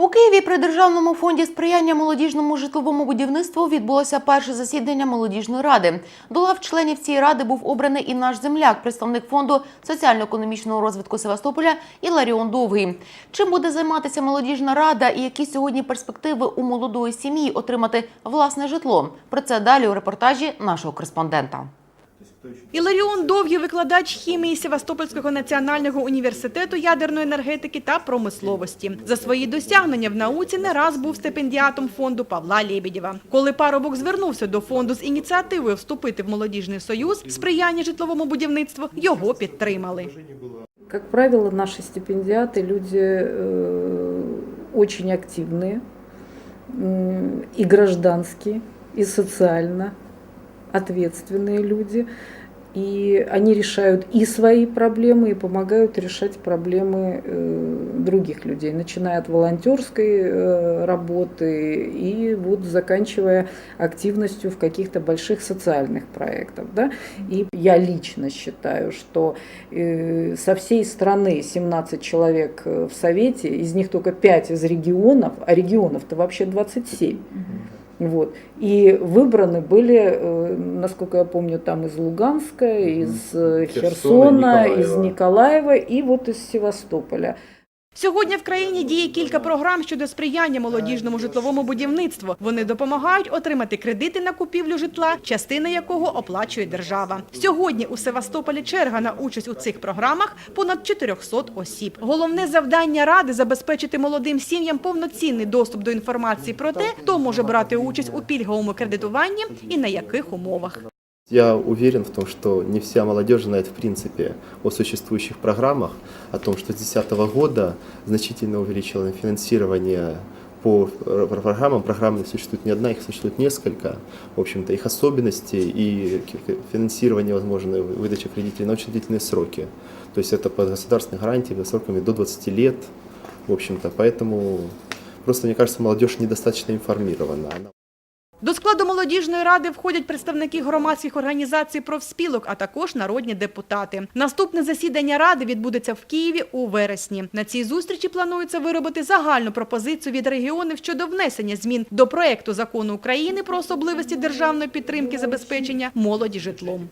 У Києві при Державному фонді сприяння молодіжному житловому будівництву відбулося перше засідання молодіжної ради. До лав членів цієї ради був обраний і наш земляк, представник фонду соціально-економічного розвитку Севастополя Іларіон Довгий. Чим буде займатися молодіжна рада і які сьогодні перспективи у молодої сім'ї отримати власне житло? Про це далі у репортажі нашого кореспондента. Іларіон Довгий – викладач хімії Севастопольського національного університету ядерної енергетики та промисловості. За свої досягнення в науці не раз був стипендіатом фонду Павла Лєбєдєва. Коли парубок звернувся до фонду з ініціативою вступити в молодіжний союз сприяння житловому будівництву, його підтримали. Как правило, наши стипендиаты люди э, очень активные м, и гражданские, и социально Ответственные люди. И они решают и свои проблемы, и помогают решать проблемы э, других людей, начиная от волонтерской э, работы и вот заканчивая активностью в каких-то больших социальных проектах. Да? И я лично считаю, что э, со всей страны 17 человек в Совете, из них только 5 из регионов, а регионов-то вообще 27. Вот. И выбраны были, э, насколько я помню, там из Луганска, из э, Херсона, Херсона, из Николаева. Николаева и вот из Севастополя. Сьогодні в країні діє кілька програм щодо сприяння молодіжному житловому будівництву. Вони допомагають отримати кредити на купівлю житла, частина якого оплачує держава. Сьогодні у Севастополі черга на участь у цих програмах понад 400 осіб. Головне завдання ради забезпечити молодим сім'ям повноцінний доступ до інформації про те, хто може брати участь у пільговому кредитуванні і на яких умовах. Я уверен в том, что не вся молодежь знает в принципе о существующих программах, о том, что с 2010 года значительно увеличило финансирование по э, программам. Программ существует не одна, их существует несколько. В общем-то, их особенности и финансирование, возможно, выдача кредитов на очень длительные сроки. То есть это по государственной гарантии сроками до 20 лет. В общем-то, поэтому просто, мне кажется, молодежь недостаточно информирована. До складу молодіжної ради входять представники громадських організацій профспілок, а також народні депутати. Наступне засідання ради відбудеться в Києві у вересні. На цій зустрічі планується виробити загальну пропозицію від регіонів щодо внесення змін до проекту закону України про особливості державної підтримки забезпечення молоді житлом.